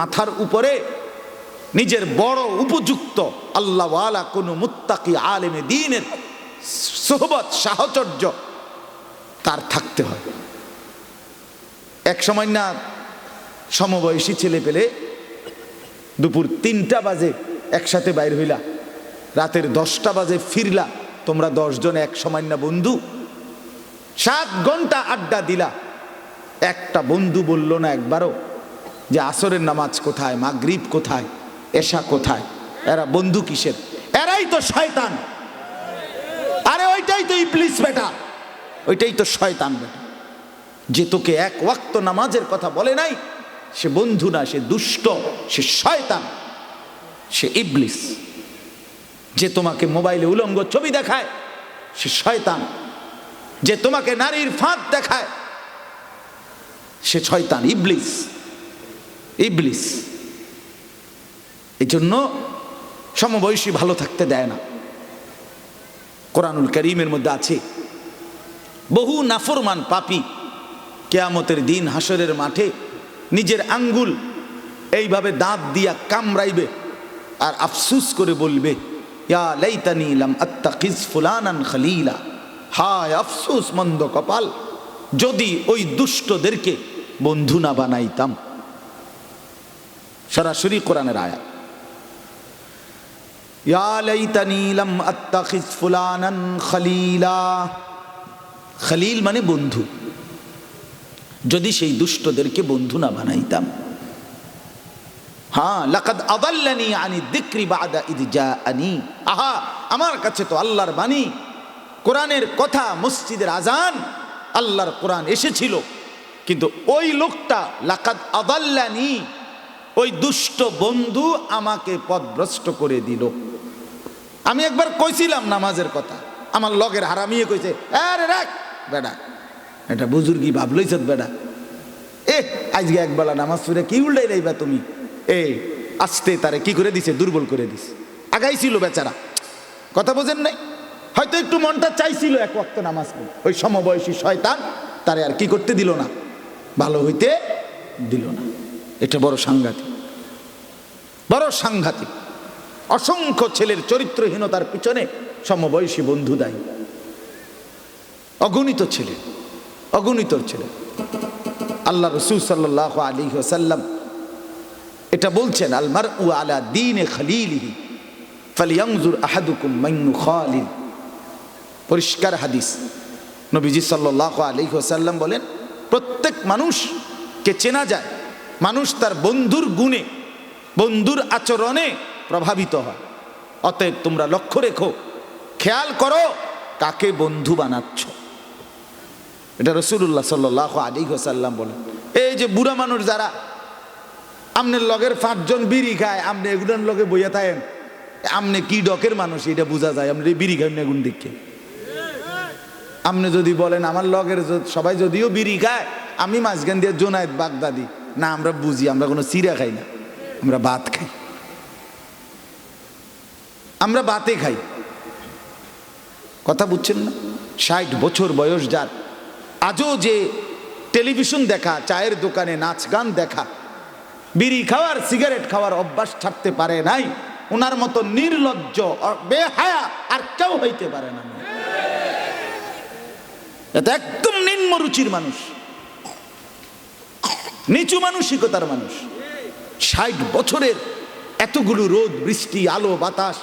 মাথার উপরে নিজের বড় উপযুক্ত আল্লাহওয়ালা কোনো মুত্তাকি আলেমে দিনের সোহবত, সাহচর্য তার থাকতে হয়। এক সময় না সমবয়সী ছেলে পেলে দুপুর তিনটা বাজে একসাথে বাইর হইলা, রাতের দশটা বাজে ফিরলা, তোমরা দশজন এক সময় না বন্ধু। সাত ঘণ্টা আড্ডা দিলা, একটা বন্ধু বলল না একবারও। যে আসরের নামাজ কোথায়, মাগরিব কোথায়, এশা কোথায়, এরা বন্ধু কিসের? এরাই তো শয়তান। আরে ওইটাই তো ইবলিস বেটা। ওইটাই তো শয়তান বেটা। যে তোকে এক ওয়াক্ত নামাজের কথা বলে নাই, সে বন্ধু না, সে দুষ্ট, সে শয়তান, সে ইবলিস। যে তোমাকে মোবাইলে উলঙ্গ ছবি দেখায়, সে শয়তান। যে তোমাকে নারীর ফাঁদ দেখায়, সে শয়তান, ইবলিস। ইবলিস। এই জন্য সমবয়সী ভালো থাকতে দেয় না। কোরআনুল করিমের মধ্যে আছে, বহু নাফরমান পাপি কেয়ামতের দিন হাসরের মাঠে নিজের আঙ্গুল এইভাবে দাঁত দিয়া কামড়াইবে আর আফসুস করে বলবে, ইয়া খলিলা। হায় আফসুস মন্দ কপাল, যদি ওই দুষ্টদেরকে বন্ধু না বানাইতাম। সরাসরি কোরআনের আয়া ইয়া লাইতানি লাম খলিলা। খলিল মানে বন্ধু। যদি সেই দুষ্টদেরকে বন্ধু না বানাইতাম। হ্যাঁ লাকাদ আদাল্লানি আনি দিক্রি বাদা ইদ জাআনি। আহা, আমার কাছে তো আল্লাহর বাণী। কোরআনের কথা মসজিদের আজান, আল্লাহর কোরআন এসেছিল। কিন্তু ওই লোকটা লাকাদ আদাল্লানি ওই দুষ্ট বন্ধু আমাকে পথভ্রষ্ট করে দিল। আমি একবার কইছিলাম নামাজের কথা। আমার লগের হারামিয়ে কইছে রাখ, বেডা। এটা বুজুর্গি ভাবলইছ বেডা। এ, আজকে একবেলা নামাজ পড়ে কি উল্টাই রাইবা তুমি? এ, আস্তে তারে কি করে দিছে? দুর্বল করে দিছে। আগাইছিল বেচারা। কথা বোঝেন নাই? হয়তো একটু মনটা চাইছিল এক ওয়াক্ত নামাজ ওই সমবয়সী শয়তান তারে আর কি করতে দিল না। ভালো হইতে দিল না। এটা বড় সাংঘাতিক। বড় সাংঘাতিক। অসংখ্য ছেলের চরিত্রহীনতার পিছনে সমবয়সী বন্ধু দায়ী। অগণিত ছেলে অগণিত ছেলে। আল্লাহ রসুল সাল্লাহ আলী সাল্লাম এটা বলছেন আলমার উ আলা দিন খালিলিহি ফালিয়াংজুর আহাদুকুম মাইনু খালিল পরিষ্কার হাদিস। নবীজি সাল্লাহ আলী সাল্লাম বলেন, প্রত্যেক মানুষকে চেনা যায়, মানুষ তার বন্ধুর গুণে বন্ধুর আচরণে প্রভাবিত হয়। অতএব তোমরা লক্ষ্য রেখো, খেয়াল করো কাকে বন্ধু বানাচ্ছ। এটা রসুল্লাহ সাল্লাহ আলী সাল্লাম বলেন। এই যে বুড়া মানুষ যারা, আমনের লগের পাঁচজন বিড়ি খায় আপনি এগুলোর লগে বইয়া থাকেন আমনে কি ডকের মানুষ, এটা বোঝা যায় আপনি বিড়ি খান এগুন দিকে আপনি যদি বলেন, আমার লগের সবাই যদিও বিড়ি খায়, আমি মাঝখান দিয়ে জোনায়েত বাগদাদি। না, আমরা বুঝি, আমরা কোনো চিরা খাই না। আমরা ভাত খাই। আমরা ভাতে খাই। কথা বুঝছেন না? ষাট বছর বয়স যার। আজও যে টেলিভিশন দেখা, চায়ের দোকানে নাচ গান দেখা, বিড়ি খাওয়ার, সিগারেট খাওয়ার অভ্যাস ছাড়তে পারে নাই ওনার মতো নির্লজ্জ বেহায়া আর কেউ হইতে পারে না। এটা একদম নিম্ন রুচির মানুষ। নিচু মানসিকতার মানুষ। ষাট বছরের এতগুলো রোদ, বৃষ্টি, আলো, বাতাস,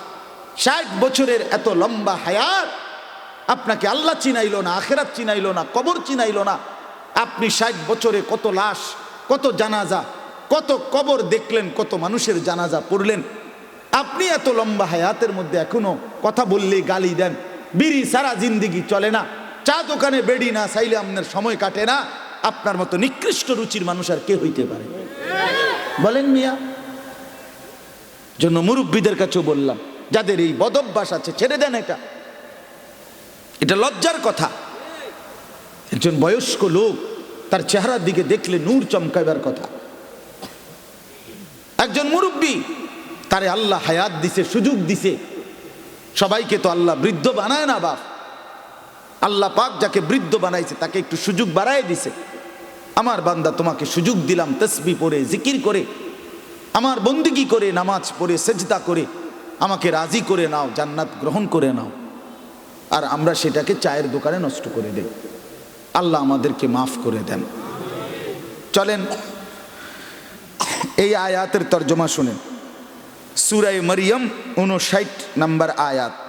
ষাট বছরের এত লম্বা হায়াত, আপনাকে আল্লাহ চিনাইল না, আখেরাত চিনাইল না, কবর চিনাইল না। আপনি ষাট বছরে কত লাশ, কত জানাজা, কত কবর দেখলেন, কত মানুষের জানাজা পড়লেন। আপনি এত লম্বা হায়াতের মধ্যে এখনও কথা বললে গালি দেন। বিড়ি সারা জিন্দিগি চলে না। চা দোকানে বেড়ি না, চাইলে আপনার সময় কাটে না। আপনার মতো নিকৃষ্ট রুচির মানুষ আর কে হইতে পারে? বলেন মিয়া। জন্য মুরব্বীদের কাছেও বললাম, যাদের এই বদভ্যাস আছে, ছেড়ে দেন এটা। এটা লজ্জার কথা। একজন বয়স্ক লোক, তার চেহারার দিকে দেখলে নূর চমকাইবার কথা। একজন মুরব্বী, তারে আল্লাহ হায়াত দিছে, সুযোগ দিছে। সবাইকে তো আল্লাহ বৃদ্ধ বানায় না বাপ। আল্লাহ পাক যাকে বৃদ্ধ বানাইছে, তাকে একটু সুযোগ বাড়ায় দিছে। আমার বান্দা তোমাকে সুযোগ দিলাম, তসবি পড়ে, জিকির করে। আমার বন্দিগি করে, নামাজ পড়ে, সেজদা করে। আমাকে রাজি করে নাও, জান্নাত গ্রহণ করে নাও। আর আমরা সেটাকে চায়ের দোকানে নষ্ট করে দেই। আল্লাহ আমাদেরকে মাফ করে দেন। চলেন, এই আয়াতের তর্জমা শুনেন। সুরাই মরিয়ম উনষাট নম্বর আয়াত।